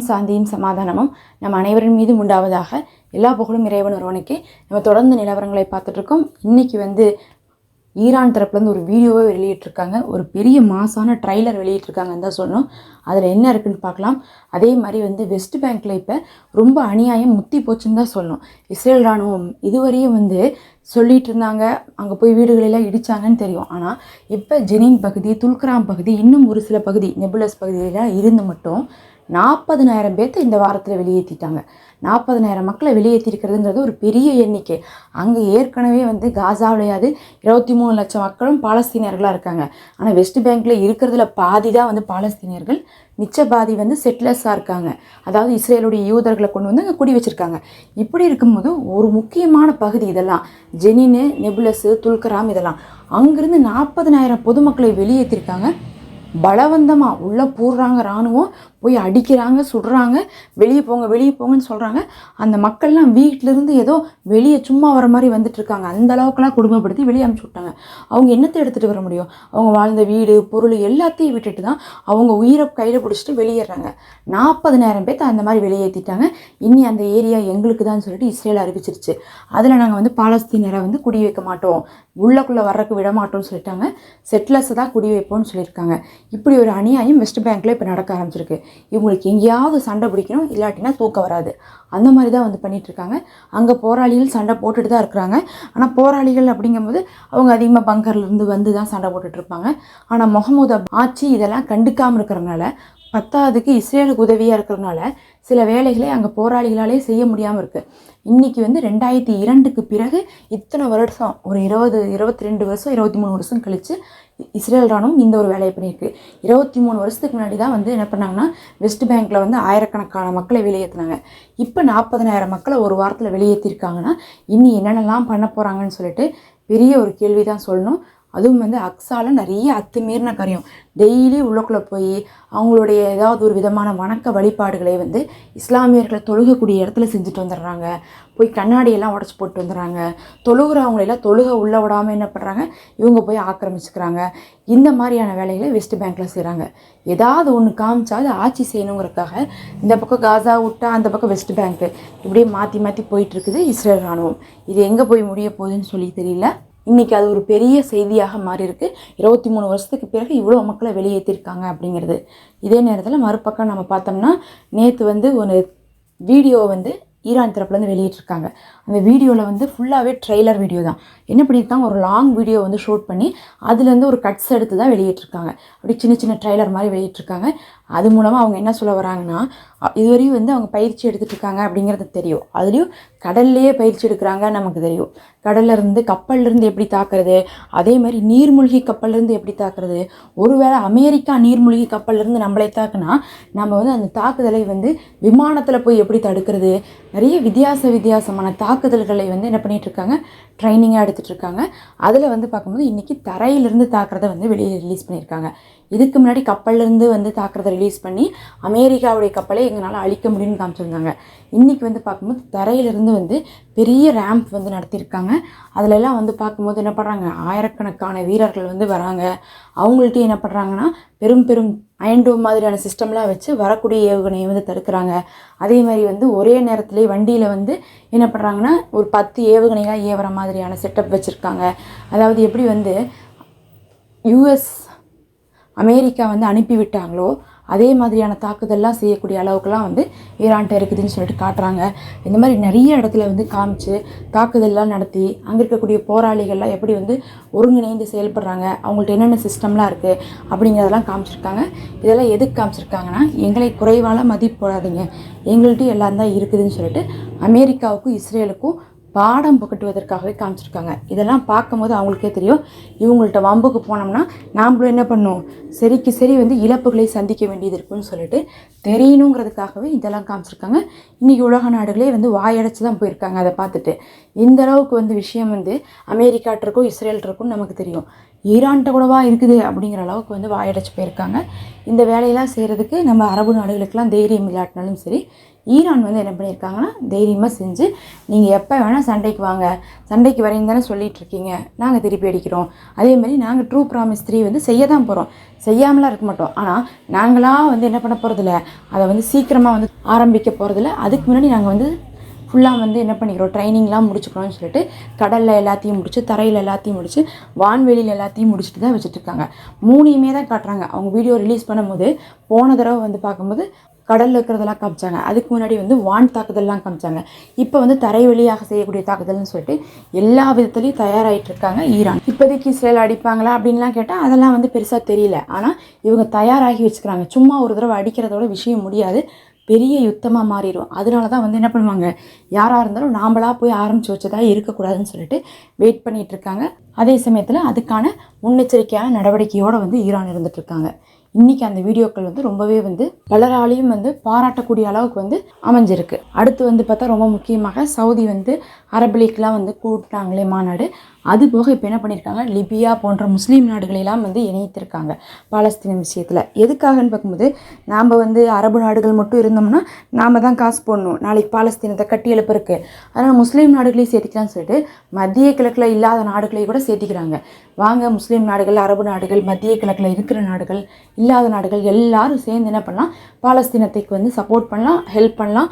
சாந்தியும் சமாதானமும் நம் அனைவரின் மீதும் உண்டாவதாக எல்லா புகழும் இறைவன் ஒருவனுக்கு. நம்ம தொடர்ந்து நிலவரங்களை பார்த்துட்ருக்கோம். இன்றைக்கி இன்னைக்கு வந்து ஈரான் தரப்புலேருந்து ஒரு வீடியோவை வெளியிட்டிருக்காங்க. ஒரு பெரிய மாசான ட்ரைலர் வெளியிட்டிருக்காங்கன்னு தான் சொன்னோம் அதில் என்ன இருக்குன்னு பார்க்கலாம். அதே மாதிரி வந்து வெஸ்ட் பேங்க்கில் இப்போ ரொம்ப அநியாயம் முத்தி போச்சுன்னு தான் சொல்லணும். இஸ்ரேல் ராணுவம் இதுவரையும் வந்து சொல்லிட்டு இருந்தாங்க அங்கே போய் வீடுகளெல்லாம் இடித்தாங்கன்னு தெரியும். ஆனால் இப்போ ஜெனின் பகுதி துல்கராம் பகுதி இன்னும் ஒரு சில பகுதி நெபுலஸ் பகுதியெல்லாம் இருந்து மட்டும் நாற்பதுனாயிரம் பேர்த்த இந்த வாரத்தில் வெளியேற்றிட்டாங்க நாற்பதுனாயிரம் மக்களை வெளியேற்றிருக்கிறதுங்கிறது ஒரு பெரிய எண்ணிக்கை. அங்கே ஏற்கனவே வந்து காசாவிலையாவது இருபத்தி மூணு லட்சம் மக்களும் பாலஸ்தீனியர்களாக இருக்காங்க. ஆனால் வெஸ்ட் பேங்க்கில் இருக்கிறதுல பாதி தான் வந்து பாலஸ்தீனியர்கள். மிச்ச பாதி வந்து செட்டிலர்ஸாக இருக்காங்க. அதாவது இஸ்ரேலுடைய யூதர்களை கொண்டு வந்து அங்கே குடி வச்சுருக்காங்க இப்படி இருக்கும்போது ஒரு முக்கியமான பகுதி இதெல்லாம். ஜெனினு நெபுலஸு துல்கராம் இதெல்லாம். அங்கேருந்து நாற்பதுனாயிரம் பொதுமக்களை வெளியேற்றிருக்காங்க பலவந்தமாக உள்ளே போடுறாங்க இராணுவம். போய் அடிக்கிறாங்க சுடுறாங்க. வெளியே போங்க வெளியே போங்கன்னு சொல்கிறாங்க அந்த மக்கள்லாம் வீட்டிலேருந்து ஏதோ வெளியே சும்மா வர மாதிரி வந்துட்டு இருக்காங்க. அந்த அளவுக்குலாம் குடும்பப்படுத்தி வெளியே அனுப்பிச்சி விட்டாங்க. அவங்க என்னத்தை எடுத்துகிட்டு வர முடியும்? அவங்க வாழ்ந்த வீடு பொருள் எல்லாத்தையும் விட்டுட்டு தான் அவங்க உயிரை கையில் பிடிச்சிட்டு வெளியேறாங்க. நாற்பதுனாயிரம் பேர்த்த அந்த மாதிரி வெளியேற்றிட்டாங்க இனி அந்த ஏரியா எங்களுக்கு தான் சொல்லிட்டு இஸ்ரேல் அறிவிச்சிருச்சு. அதில் நாங்கள் வந்து பாலஸ்தீனரை வந்து குடி வைக்க மாட்டோம். உள்ளக்குள்ளே வர்றதுக்கு விட மாட்டோம்னு சொல்லிட்டாங்க. செட்டிலர்ஸை தான் குடி வைப்போம்னு சொல்லியிருக்காங்க. இப்படி ஒரு அநியாயம் வெஸ்ட் பேங்க்கில் இப்போ நடக்க ஆரம்பிச்சிருக்கு. இவங்களுக்கு எங்கேயாவது சண்டை பிடிக்கணும் இல்லாட்டினா தூக்கம் வராது. அந்த மாதிரி தான் வந்து பண்ணிகிட்ருக்காங்க இருக்காங்க. அங்கே போராளிகள் சண்டை போட்டுட்டு தான் இருக்கிறாங்க. ஆனால் போராளிகள் அப்படிங்கும்போது அவங்க அதிகமாக பங்கர்லேருந்து வந்து தான் சண்டை போட்டுட்ருப்பாங்க ஆனால் முகமது ஆட்சி இதெல்லாம் கண்டுக்காமல் இருக்கிறனால பத்தாவதுக்கு இஸ்ரேலுக்கு உதவியாக இருக்கிறனால சில வேலைகளை அங்கே போராளிகளாலே செய்ய முடியாமல் இருக்குது இன்றைக்கி வந்து ரெண்டாயிரத்தி இரண்டுக்கு பிறகு இத்தனை வருஷம் ஒரு இருபது இருபத்தி ரெண்டு வருஷம் இருபத்தி மூணு வருஷம் கழித்து இஸ்ரேல் ராணுவம் இந்த ஒரு வேலையை பண்ணியிருக்கு. இருபத்தி மூணு வருஷத்துக்கு முன்னாடி தான் வந்து என்ன பண்ணாங்கன்னா வெஸ்ட் பேங்க்கில் வந்து ஆயிரக்கணக்கான மக்களை வெளியேற்றினாங்க இப்போ நாற்பதனாயிரம் மக்களை ஒரு வாரத்தில் வெளியேற்றிருக்காங்கன்னா இனி என்னென்னலாம் பண்ண போகிறாங்கன்னு சொல்லிட்டு பெரிய ஒரு கேள்வி தான் சொல்லணும். அதுவும் வந்து அக்ஸால நிறைய அத்துமீறின காரியம். டெய்லி உள்ளக்குள்ளே போய் அவங்களுடைய ஏதாவது ஒரு விதமான வணக்க வழிபாடுகளை வந்து இஸ்லாமியர்கள் தொழுகக்கூடிய இடத்துல செஞ்சுட்டு வந்துடுறாங்க. போய் கண்ணாடியெல்லாம் உடச்சி போட்டு வந்துடுறாங்க. தொழுகிறவங்களெல்லாம் தொழுக உள்ள விடாமல் என்ன பண்ணுறாங்க இவங்க போய் ஆக்கிரமிச்சுக்கிறாங்க. இந்த மாதிரியான வேலைகளை வெஸ்ட் பேங்க்கில் செய்கிறாங்க ஏதாவது ஒன்று காமிச்சா அது ஆட்சி செய்யணுங்கிறதுக்காக இந்த பக்கம் காசா விட்டா அந்த பக்கம் வெஸ்ட் பேங்க்கு இப்படியே மாற்றி மாற்றி போயிட்டு இருக்குது இஸ்ரேல் ராணுவம் இது எங்கே போய் முடிய போகுதுன்னு சொல்லி தெரியல. இன்றைக்கி அது ஒரு பெரிய செய்தியாக மாறியிருக்கு. இருபத்தி மூணு வருஷத்துக்கு பிறகு இவ்வளோ மக்களை வெளியேற்றிருக்காங்க அப்படிங்கிறது. இதே நேரத்தில் மறுபக்கம் நம்ம பார்த்தோம்னா நேற்று வந்து ஒரு வீடியோ வந்து ஈரான் தரப்புலேருந்து வெளியிட்டிருக்காங்க. அந்த வீடியோவில் வந்து ஃபுல்லாகவே ட்ரெய்லர் வீடியோ தான். என்ன பண்ணியிருக்காங்க? ஒரு லாங் வீடியோ வந்து ஷூட் பண்ணி அதுலேருந்து ஒரு கட்ஸ் எடுத்து தான் வெளியிட்டிருக்காங்க. அப்படி சின்ன சின்ன ட்ரெய்லர் மாதிரி வெளியிட்டிருக்காங்க. அது மூலமாக அவங்க என்ன சொல்ல வராங்கன்னா இதுவரையும் வந்து அவங்க பயிற்சி எடுத்துகிட்டு இருக்காங்க அப்படிங்கிறது தெரியும். அதுலேயும் கடல்லையே பயிற்சி எடுக்கிறாங்க நமக்கு தெரியும். கடல்ல இருந்து கப்பல்லேருந்து எப்படி தாக்குறது? அதே மாதிரி நீர்மூழ்கி கப்பல்லேருந்து எப்படி தாக்குறது? ஒருவேளை அமெரிக்கா நீர்மூழ்கி கப்பல்லேருந்து நம்மளே தாக்குனா நம்ம வந்து அந்த தாக்குதலை வந்து விமானத்தில் போய் எப்படி தடுக்கிறது? நிறைய வித்தியாச வித்தியாசமான தாக்குதல்களை வந்து என்ன பண்ணிட்டு இருக்காங்க ட்ரைனிங்காக எடுத்துகிட்டு இருக்காங்க அதில் வந்து பார்க்கும்போது இன்றைக்கி தரையிலிருந்து தாக்குறதை வந்து வெளியே ரிலீஸ் பண்ணியிருக்காங்க. இதுக்கு முன்னாடி கப்பல்லேருந்து வந்து தாக்குறதை ரிலீஸ் பண்ணி அமெரிக்காவுடைய கப்பலை எங்களால் அழிக்க முடியும்னு காமிச்சிருந்தாங்க. இன்றைக்கி வந்து பார்க்கும்போது தரையிலிருந்து வந்து பெரிய ரேம்ப் வந்து நடத்தியிருக்காங்க. அதுலெல்லாம் வந்து பார்க்கும்போது என்ன பண்ணுறாங்க ஆயிரக்கணக்கான வீரர்கள் வந்து வராங்க. அவங்கள்ட்ட என்ன பண்ணுறாங்கன்னா பெரும் பெரும் அயன்டோ மாதிரியான சிஸ்டம்லாம் வச்சு வரக்கூடிய ஏவுகணையை வந்து தடுக்கிறாங்க. அதே மாதிரி வந்து ஒரே நேரத்திலே வண்டியில் வந்து என்ன பண்ணுறாங்கன்னா ஒரு பத்து ஏவுகணையாக ஏவுற மாதிரியான செட்டப் வச்சுருக்காங்க. அதாவது எப்படி வந்து யூஎஸ் அமெரிக்கா வந்து அனுப்பி விட்டாங்களோ அதே மாதிரியான தாக்குதல்லாம் செய்யக்கூடிய அளவுக்குலாம் வந்து ஈரான்கிட்ட இருக்குதுன்னு சொல்லிட்டு காட்டுறாங்க. இந்த மாதிரி நிறைய இடத்துல வந்து காமிச்சு தாக்குதல்லாம் நடத்தி அங்கே இருக்கக்கூடிய போராளிகள்லாம் எப்படி வந்து ஒருங்கிணைந்து செயல்படுறாங்க அவங்கள்ட்ட என்னென்ன சிஸ்டம்லாம் இருக்குது அப்படிங்கிறதெல்லாம் காமிச்சிருக்காங்க. இதெல்லாம் எதுக்கு காமிச்சிருக்காங்கன்னா எங்களை குறைவால் மதிப்பு போடாதீங்க. எங்கள்கிட்ட எல்லாம் தான் இருக்குதுன்னு சொல்லிட்டு அமெரிக்காவுக்கும் இஸ்ரேலுக்கும் பாடம் புகட்டுவதற்காகவே காமிச்சிருக்காங்க. இதெல்லாம் பார்க்கும்போது அவங்களுக்கே தெரியும். இவங்கள்ட்ட வம்புக்கு போனோம்னா நாம்ளும் என்ன பண்ணும் சரிக்கு சரி வந்து இழப்புகளை சந்திக்க வேண்டியது இருக்குன்னு சொல்லிட்டு தெரியணுங்கிறதுக்காகவே இதெல்லாம் காமிச்சிருக்காங்க. இன்றைக்கி உலக நாடுகளே வந்து வாயடைச்சு தான் போயிருக்காங்க அதை பார்த்துட்டு. இந்த அளவுக்கு வந்து விஷயம் வந்து அமெரிக்காட்டிருக்கும் இஸ்ரேல் இருக்கும் நமக்கு தெரியும். ஈரான்கிட்ட கூடவா இருக்குது அப்படிங்கிற அளவுக்கு வந்து வாயடைச்சு போயிருக்காங்க. இந்த வேலையெல்லாம் செய்கிறதுக்கு நம்ம அரபு நாடுகளுக்கெல்லாம் தைரியம் இல்லாட்டினாலும் சரி ஈரான் வந்து என்ன பண்ணியிருக்காங்கன்னா தைரியமாக செஞ்சு நீங்கள் எப்போ வேணால் சண்டைக்கு வாங்க. சண்டைக்கு வரையும் தானே சொல்லிகிட்ருக்கீங்க நாங்கள் திருப்பி அடிக்கிறோம். அதே மாதிரி நாங்கள் ட்ரூ ப்ராமிஸ் த்ரீ வந்து செய்ய தான் போகிறோம் செய்யாமலாம் இருக்க மாட்டோம். ஆனால் நாங்களாக வந்து என்ன பண்ண போகிறதில்ல அதை வந்து சீக்கிரமாக வந்து ஆரம்பிக்க போகிறதில்ல அதுக்கு முன்னாடி நாங்கள் வந்து ஃபுல்லாக வந்து என்ன பண்ணிக்கிறோம்? ட்ரைனிங்லாம் முடிச்சுக்கிறோம்னு சொல்லிட்டு கடலில் எல்லாத்தையும் முடிச்சு தரையில் எல்லாத்தையும் முடிச்சு வான்வெளியில் எல்லாத்தையும் முடிச்சுட்டு தான் வச்சுட்டு இருக்காங்க மூணையுமே தான் காட்டுறாங்க. அவங்க வீடியோ ரிலீஸ் பண்ணும்போது போன தடவை வந்து பார்க்கும்போது கடலில் இருக்கிறதெல்லாம் காமிச்சாங்க. அதுக்கு முன்னாடி வந்து வான் தாக்குதல்லாம் காமிச்சாங்க. இப்போ வந்து தரை வழியாக செய்யக்கூடிய தாக்குதல்னு சொல்லிட்டு எல்லா விதத்துலையும் தயாராகிட்டு இருக்காங்க ஈரான். இப்போதைக்கு இஸ்ரேல் அடிப்பாங்களா அப்படின்லாம் கேட்டால் அதெல்லாம் வந்து பெருசாக தெரியல. ஆனால் இவங்க தயாராகி வச்சுக்கிறாங்க. சும்மா ஒரு தடவை அடிக்கிறதோட விஷயம் முடியாது. பெரிய யுத்தமாக மாறிடும் அதனால தான் வந்து என்ன பண்ணுவாங்க? யாராக இருந்தாலும் நாம்பளாக போய் ஆரம்பித்து வச்சதா இருக்கக்கூடாதுன்னு சொல்லிட்டு வெயிட் பண்ணிகிட்டு இருக்காங்க. அதே சமயத்தில் அதுக்கான முன்னெச்சரிக்கையான நடவடிக்கையோடு வந்து ஈரான் இருந்துகிட்ருக்காங்க இன்றைக்கி அந்த வீடியோக்கள் வந்து ரொம்பவே வந்து பலராலையும் வந்து பாராட்டக்கூடிய அளவுக்கு வந்து அமைஞ்சிருக்கு. அடுத்து வந்து பார்த்தா ரொம்ப முக்கியமாக சவுதி வந்து அரபு லீக்லாம் வந்து கூப்பிட்டாங்களே மாநாடு. அது போக இப்போ என்ன பண்ணியிருக்காங்க லிபியா போன்ற முஸ்லீம் நாடுகளெல்லாம் வந்து இணைத்திருக்காங்க பாலஸ்தீன விஷயத்தில். எதுக்காகன்னு பார்க்கும்போது நாம் வந்து அரபு நாடுகள் மட்டும் இருந்தோம்னா நாம் தான் காசு போடணும். நாளைக்கு பாலஸ்தீனத்தை கட்டி எழுப்பிருக்கு அதனால் முஸ்லீம் நாடுகளையும் சேர்த்திக்கலாம்னு சொல்லிட்டு மத்திய கிழக்கில் இல்லாத நாடுகளையும் கூட சேர்த்திக்கிறாங்க. வாங்க முஸ்லீம் நாடுகள் அரபு நாடுகள் மத்திய கிழக்கில் இருக்கிற நாடுகள் இல்லாத நாடுகள் எல்லாரும் சேர்ந்து என்ன பண்ணலாம்? பாலஸ்தீனத்துக்கு வந்து சப்போர்ட் பண்ணலாம் ஹெல்ப் பண்ணலாம்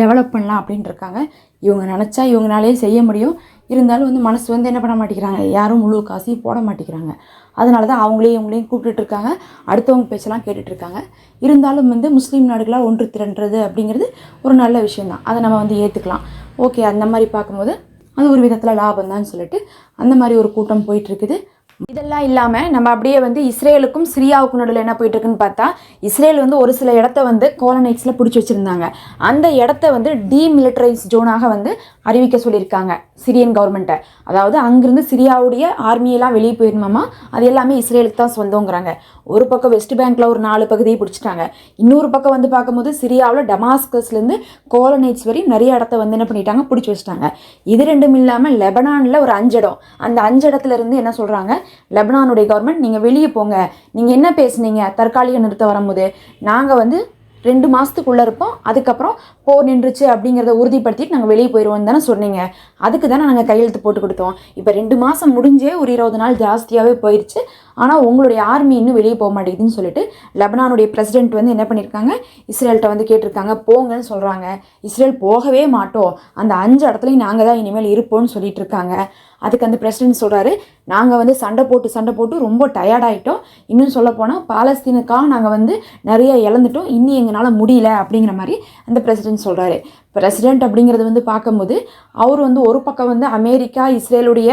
டெவலப் பண்ணலாம் அப்படின்ட்டு இருக்காங்க. இவங்க நினச்சா இவங்களாலேயே செய்ய முடியும். இருந்தாலும் வந்து மனசு வந்து என்ன பண்ண மாட்டேங்கிறாங்க? யாரும் முழு காசையும் போட மாட்டேங்கிறாங்க. அதனால தான் அவங்களையும் இவங்களையும் கூப்பிட்டுட்ருக்காங்க. அடுத்தவங்க பேச்செல்லாம் கேட்டுட்டு இருக்காங்க இருந்தாலும் வந்து முஸ்லீம் நாடுகளாக ஒன்று திரண்டுறது அப்படிங்கிறது ஒரு நல்ல விஷயந்தான் அதை நம்ம வந்து ஏற்றுக்கலாம் ஓகே அந்த மாதிரி பார்க்கும்போது அது ஒரு விதத்தில் லாபம் தான் சொல்லிட்டு அந்த மாதிரி ஒரு கூட்டம் போயிட்டுருக்குது இதெல்லாம் இல்லாமல் நம்ம அப்படியே வந்து இஸ்ரேலுக்கும் சிரியாவுக்கும் நடுவில் என்ன போயிட்டுருக்குன்னு பார்த்தா இஸ்ரேல் வந்து ஒரு சில இடத்த வந்து கோலனைட்ஸில் பிடிச்சி வச்சுருந்தாங்க. அந்த இடத்த வந்து டீமிலிட்டரைஸ் ஜோனாக வந்து அறிவிக்க சொல்லியிருக்காங்க சிரியன் கவர்மெண்ட்டை அதாவது அங்கிருந்து சிரியாவுடைய ஆர்மியெல்லாம் வெளியே போயிடணுமாமா அது எல்லாமே இஸ்ரேலுக்கு தான் சொந்தங்கிறாங்க. ஒரு பக்கம் வெஸ்ட் பேங்க்கில் ஒரு நாலு பகுதியை பிடிச்சிட்டாங்க. இன்னொரு பக்கம் வந்து பார்க்கும்போது சிரியாவில் டமாஸ்கஸ்லேருந்து கோலனைட்ஸ் வரையும் நிறைய இடத்த வந்து என்ன பண்ணிட்டாங்க? பிடிச்சி வச்சிட்டாங்க. இது ரெண்டும் இல்லாமல் லெபனானில் ஒரு அஞ்சு இடம் அந்த அஞ்சு இடத்துல இருந்து என்ன சொல்கிறாங்க லெபனானுடைய கவர்மெண்ட் நீங்கள் வெளியே போங்க. நீங்கள் என்ன பேசுனீங்க? தற்காலிக நிறுத்தம் வரும்போது நாங்கள் வந்து ரெண்டு மாதத்துக்குள்ளே இருப்போம். அதுக்கப்புறம் போர் நின்றுச்சு அப்படிங்கிறத உறுதிப்படுத்திட்டு நாங்கள் வெளியே போயிடுவோம் தானே சொன்னீங்க. அதுக்கு தானே நாங்கள் கையெழுத்து போட்டு கொடுத்தோம். இப்போ ரெண்டு மாதம் முடிஞ்சே ஒரு இருபது நாள் ஜாஸ்தியாகவே போயிடுச்சு ஆனால் உங்களுடைய ஆர்மி இன்னும் வெளியே போக மாட்டேங்குதுன்னு சொல்லிட்டு லெபனானுடைய பிரசிடென்ட் வந்து என்ன பண்ணியிருக்காங்க இஸ்ரேல்கிட்ட வந்து கேட்டிருக்காங்க. போங்கன்னு சொல்கிறாங்க இஸ்ரேல் போகவே மாட்டோம். அந்த அஞ்சு இடத்துலையும் நாங்கள் தான் இனிமேல் இருப்போம்னு சொல்லிட்டு இருக்காங்க. அதுக்கு அந்த பிரசிடென்ட் சொல்கிறாரு நாங்கள் வந்து சண்டை போட்டு சண்டை போட்டு ரொம்ப டயர்டாயிட்டோம் இன்னும் சொல்லப்போனால் பாலஸ்தீனுக்காக நாங்கள் வந்து நிறைய இழந்துட்டோம். இன்னும் எங்களால் முடியல. அப்படிங்கிற மாதிரி அந்த பிரசிடென்ட் சொல்கிறாரு பிரசிடென்ட் அப்படிங்கிறது வந்து பார்க்கும்போது அவர் வந்து ஒரு பக்கம் வந்து அமெரிக்கா இஸ்ரேலுடைய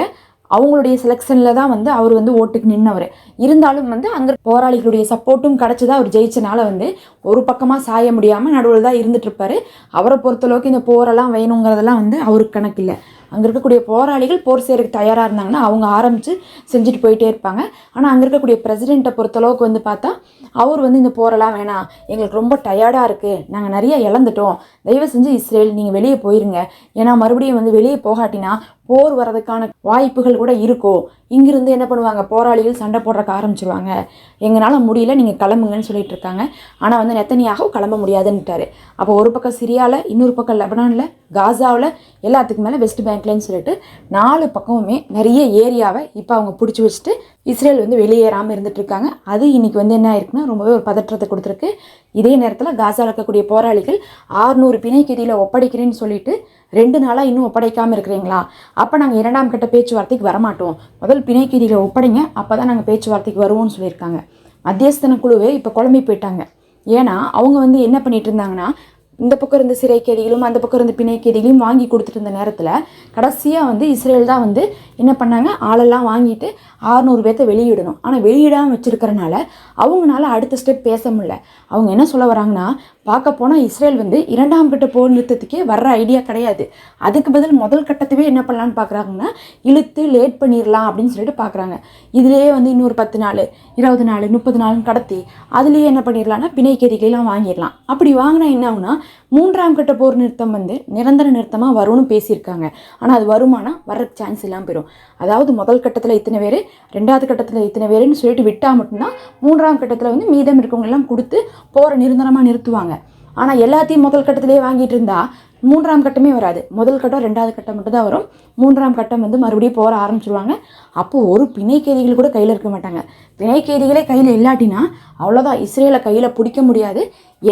அவங்களுடைய செலெக்ஷனில் தான் வந்து அவர் வந்து ஓட்டுக்கு நின்னவர். இருந்தாலும் வந்து அங்கே போராளிகளுடைய சப்போர்ட்டும் கிடச்சதா அவர் ஜெயிச்சனால வந்து ஒரு பக்கமாக சாய முடியாமல் நடுவில் தான் இருந்துகிட்ருப்பார் அவரை பொறுத்தளவுக்கு இந்த போரெல்லாம் வேணுங்கிறதெல்லாம் வந்து அவருக்கு கணக்கு இல்லை அங்கே இருக்கக்கூடிய போராளிகள் போர் செய்கிறதுக்கு தயாராக இருந்தாங்கன்னா அவங்க ஆரம்பித்து செஞ்சுட்டு போயிட்டே இருப்பாங்க. ஆனால் அங்கே இருக்கக்கூடிய பிரசிடெண்ட்டை பொறுத்தளவுக்கு வந்து பார்த்தா அவர் வந்து இந்த போரெல்லாம் வேணாம். எங்களுக்கு ரொம்ப டயர்டாக இருக்குது நாங்கள் நிறைய இழந்துட்டோம். தயவு செஞ்சு இஸ்ரேல் நீங்கள் வெளியே போயிருங்க. ஏன்னா மறுபடியும் வந்து வெளியே போகாட்டினா போர் வர்றதுக்கான வாய்ப்புகள் கூட இருக்கும். இங்கிருந்து என்ன பண்ணுவாங்க? போராளிகள் சண்டை போடுறக்க ஆரம்பிச்சிருவாங்க. எங்களால் முடியல நீங்கள் கிளம்புங்கன்னு சொல்லிட்டு இருக்காங்க. ஆனால் வந்து நெத்தனியாகவும் கிளம்ப முடியாதுன்னுட்டாரு. அப்போ ஒரு பக்கம் சிரியாவில் இன்னொரு பக்கம் லெபனானில் காசாவில் எல்லாத்துக்கு மேலே வெஸ்ட் பேங்க் பேங்க்லன்னு சொல்லிட்டு நாலு பக்கமுமே நிறைய ஏரியாவை இப்போ அவங்க பிடிச்சி வச்சுட்டு இஸ்ரேல் வந்து வெளியேறாமல் இருந்துட்டு இருக்காங்க. அது இன்னைக்கு வந்து என்ன ஆயிருக்குன்னா ரொம்பவே ஒரு பதற்றத்தை கொடுத்துருக்கு. இதே நேரத்தில் காசாவில் இருக்கக்கூடிய போராளிகள் ஆறுநூறு பிணைக்கதியில் ஒப்படைக்கிறேன்னு சொல்லிட்டு ரெண்டு நாளாக இன்னும் ஒப்படைக்காமல் இருக்கிறீங்களா? அப்போ நாங்கள் இரண்டாம் கட்ட பேச்சுவார்த்தைக்கு வரமாட்டோம். முதல் பிணைக்கதியில் ஒப்படைங்க அப்போ தான் நாங்கள் பேச்சுவார்த்தைக்கு வருவோம்னு சொல்லியிருக்காங்க. மத்தியஸ்தன குழுவே இப்போ குழம்பி போயிட்டாங்க. ஏன்னா அவங்க வந்து என்ன பண்ணிட்டு இருந்தாங்கன்னா இந்த பக்கம் இருந்த சிறை கைதிகளும் அந்த பக்கம் இருந்த பிணை கைதிகளையும் வாங்கி கொடுத்துட்டு இருந்த நேரத்தில் கடைசியாக வந்து இஸ்ரேல் தான் வந்து என்ன பண்ணாங்க? ஆளெல்லாம் வாங்கிட்டு ஆறுநூறு பேர்த்த வெளியிடணும். ஆனால் வெளியிடாமல் வச்சுருக்கிறனால அவங்களால அடுத்த ஸ்டெப் பேச முடியல. அவங்க என்ன சொல்ல வராங்கன்னா பார்க்க போனால் இஸ்ரேல் வந்து இரண்டாம் கட்ட போர் நிறுத்தத்துக்கே வர்ற ஐடியா கிடையாது. அதுக்கு பதில் முதல் கட்டத்தவே என்ன பண்ணலான்னு பார்க்குறாங்கன்னா இழுத்து லேட் பண்ணிடலாம் அப்படின்னு சொல்லிட்டு பார்க்குறாங்க. இதுலேயே வந்து இன்னொரு பத்து நாள் இருபது நாள் முப்பது நாள்னு கடத்தி அதுலேயே என்ன பண்ணிடலாம்னா பிணை வாங்கிடலாம் அப்படி வாங்கினா என்ன ஆகுனா மூன்றாம் கட்ட போர் நிறுத்தம் வந்து நிரந்தர நிறுத்தமாக வரும்னு பேசியிருக்காங்க. ஆனால் அது வருமானா வர்ற சான்ஸ் இல்லாமல் போயிடும் அதாவது முதல் கட்டத்தில் இத்தனை பேர் ரெண்டாவது கட்டத்தில் இத்தனை பேருன்னு சொல்லிட்டு விட்டால் மட்டும்தான் மூன்றாம் கட்டத்தில் வந்து மீதம் இருக்கவங்கெல்லாம் கொடுத்து போகிற நிரந்தரமாக நிறுத்துவாங்க. ஆனால் எல்லாத்தையும் முதல் கட்டத்திலே வாங்கிட்டு இருந்தால் மூன்றாம் கட்டமே வராது. முதல் கட்டம் ரெண்டாவது கட்டம் மட்டும் தான் வரும். மூன்றாம் கட்டம் வந்து மறுபடியும் போற ஆரம்பிச்சிருவாங்க. அப்போது ஒரு பிணைக்கேதிகள் கூட கையில் இருக்க மாட்டாங்க. பிணைக்கேதிகளே கையில் இல்லாட்டினா அவ்வளோதான் இஸ்ரேலை கையில் பிடிக்க முடியாது.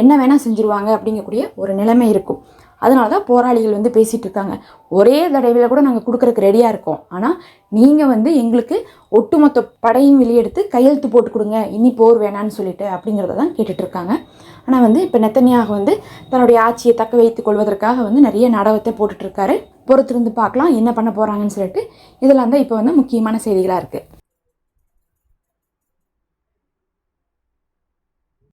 என்ன வேணால் செஞ்சுருவாங்க அப்படிங்கக்கூடிய ஒரு நிலைமை இருக்கும். அதனால தான் போராளிகள் வந்து பேசிகிட்டு இருக்காங்க ஒரே தடவையில் கூட நாங்கள் கொடுக்குறக்கு ரெடியாக இருக்கோம். ஆனால் நீங்கள் வந்து எங்களுக்கு ஒட்டுமொத்த படையும் வெளியெடுத்து கையெழுத்து போட்டு கொடுங்க. இனி போர் வேணான்னு சொல்லிட்டு அப்படிங்கிறத தான் கேட்டுட்ருக்காங்க ஆனால் வந்து இப்போ நெத்தனியாக வந்து தன்னுடைய ஆட்சியை தக்க வைத்துக் கொள்வதற்காக வந்து நிறைய நாடகத்தை போட்டுட்ருக்காரு பொறுத்திருந்து பார்க்கலாம் என்ன பண்ண போகிறாங்கன்னு சொல்லிட்டு இதெல்லாம் தான் இப்போ வந்து முக்கியமான செய்திகளாக இருக்குது